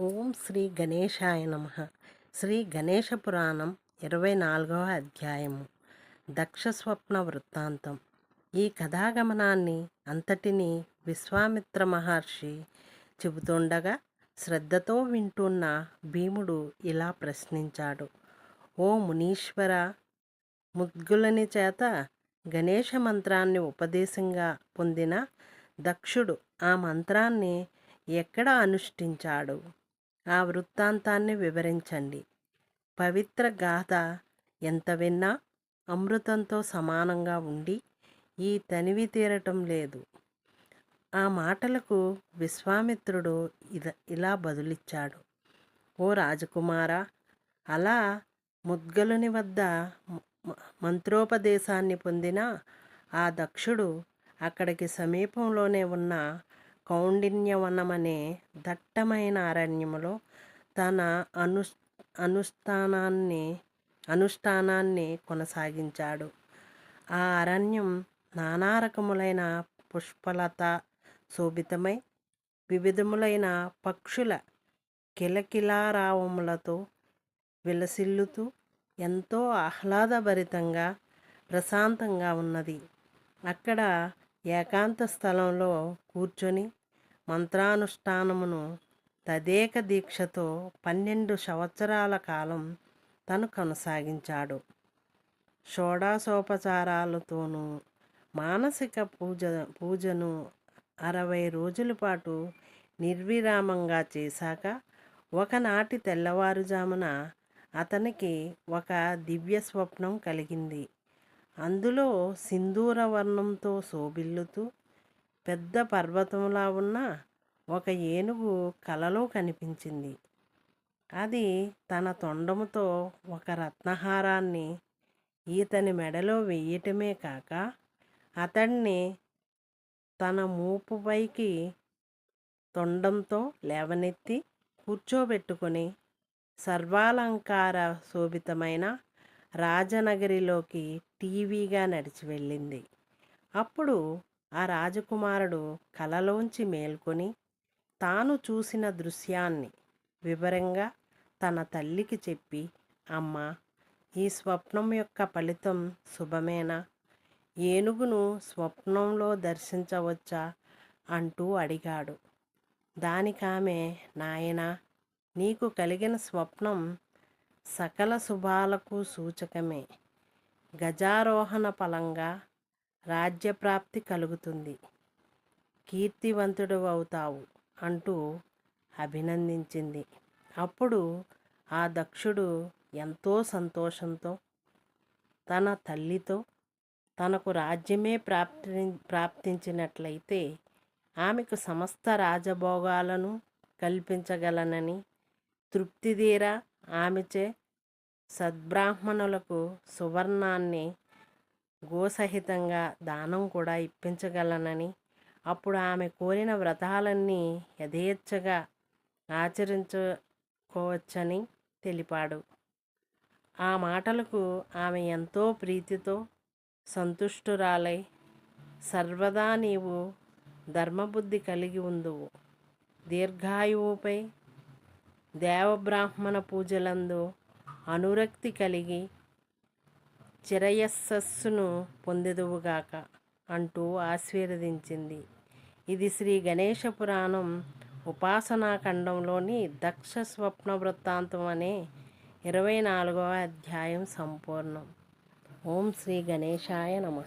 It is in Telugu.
ఓం శ్రీ గణేశాయ నమ. శ్రీ గణేశ పురాణం ఇరవై నాలుగవ అధ్యాయము. దక్ష స్వప్న వృత్తాంతం. ఈ కథాగమనాన్ని అంతటినీ విశ్వామిత్ర మహర్షి చెబుతుండగా శ్రద్ధతో వింటున్న భీముడు ఇలా ప్రశ్నించాడు. ఓ మునీశ్వర ముద్గులని చేత గణేష మంత్రాన్ని ఉపదేశంగా పొందిన దక్షుడు ఆ మంత్రాన్ని ఎక్కడ అనుష్ఠించాడు? ఆ వృత్తాంతాన్ని వివరించండి. పవిత్ర గాథ ఎంత విన్నా అమృతంతో సమానంగా ఉండి ఈ తనివి తీరటం లేదు. ఆ మాటలకు విశ్వామిత్రుడు ఇద ఇలా బదులిచ్చాడు. ఓ రాజకుమార అలా ముద్గలుని వద్ద మంత్రోపదేశాన్ని పొందిన ఆ దక్షుడు అక్కడికి సమీపంలోనే ఉన్న కౌండిన్యవనమనే దట్టమైన అరణ్యములో తన అను అనుష్ఠానాన్ని అనుష్ఠానాన్ని కొనసాగించాడు. ఆ అరణ్యం నానా రకములైన పుష్పలత శోభితమై వివిధములైన పక్షుల కిలకిలారావములతో విలసిల్లుతూ ఎంతో ఆహ్లాదభరితంగా ప్రశాంతంగా ఉన్నది. అక్కడ ఏకాంత స్థలంలో కూర్చొని మంత్రానుష్ఠానమును తదేక దీక్షతో పన్నెండు సంవత్సరాల కాలం తను కొనసాగించాడు. షోడాసోపచారాలతోనూ మానసిక పూజ పూజను అరవై రోజుల పాటు నిర్విరామంగా చేశాక ఒకనాటి తెల్లవారుజామున అతనికి ఒక దివ్య స్వప్నం కలిగింది. అందులో సింధూర వర్ణంతో శోభిల్లుతూ పెద్ద పర్వతంలా ఉన్న ఒక ఏనుగు కలలో కనిపించింది. అది తన తొండముతో ఒక రత్నహారాన్ని ఈతని మెడలో వేయటమే కాక అతన్ని తన మూపుపైకి తొండంతో లేవనెత్తి కూర్చోబెట్టుకొని సర్వాలంకార శోభితమైన రాజనగరిలోకి టీవీగా నడిచి వెళ్ళింది. అప్పుడు ఆ రాజకుమారుడు కలలోంచి మేల్కొని తాను చూసిన దృశ్యాన్ని వివరంగా తన తల్లికి చెప్పి అమ్మ ఈ స్వప్నం యొక్క ఫలితం శుభమేనా? ఏనుగును స్వప్నంలో దర్శించవచ్చా? అంటూ అడిగాడు. దానికామె నాయనా నీకు కలిగిన స్వప్నం సకల శుభాలకు సూచకమే. గజారోహణ ఫలంగా రాజ్యప్రాప్తి కలుగుతుంది. కీర్తివంతుడు అవుతావు అంటూ అభినందించింది. అప్పుడు ఆ దక్షుడు ఎంతో సంతోషంతో తన తల్లితో తనకు రాజ్యమే ప్రాప్తి ప్రాప్తించినట్లయితే ఆమెకు సమస్త రాజభోగాలను కల్పించగలనని తృప్తిదీరా ఆమెచే సద్బ్రాహ్మణులకు సువర్ణాన్ని గోసహితంగా దానం కూడా ఇప్పించగలనని అప్పుడు ఆమె కోరిన వ్రతాలన్నీ యథేచ్ఛగా ఆచరించుకోవచ్చని తెలిపాడు. ఆ మాటలకు ఆమె ఎంతో ప్రీతితో సంతుష్టురాలై సర్వదా నీవు ధర్మబుద్ధి కలిగి ఉందువు. దీర్ఘాయువుపై దేవబ్రాహ్మణ పూజలందు అనురక్తి కలిగి చిరయస్సస్సును పొందెదువుగాక అంటూ ఆశీర్వదించింది. ఇది శ్రీ గణేష పురాణం ఉపాసనాఖండంలోని దక్ష స్వప్న వృత్తాంతం అనే ఇరవై నాలుగవ అధ్యాయం సంపూర్ణం. ఓం శ్రీ గణేశాయ నమ.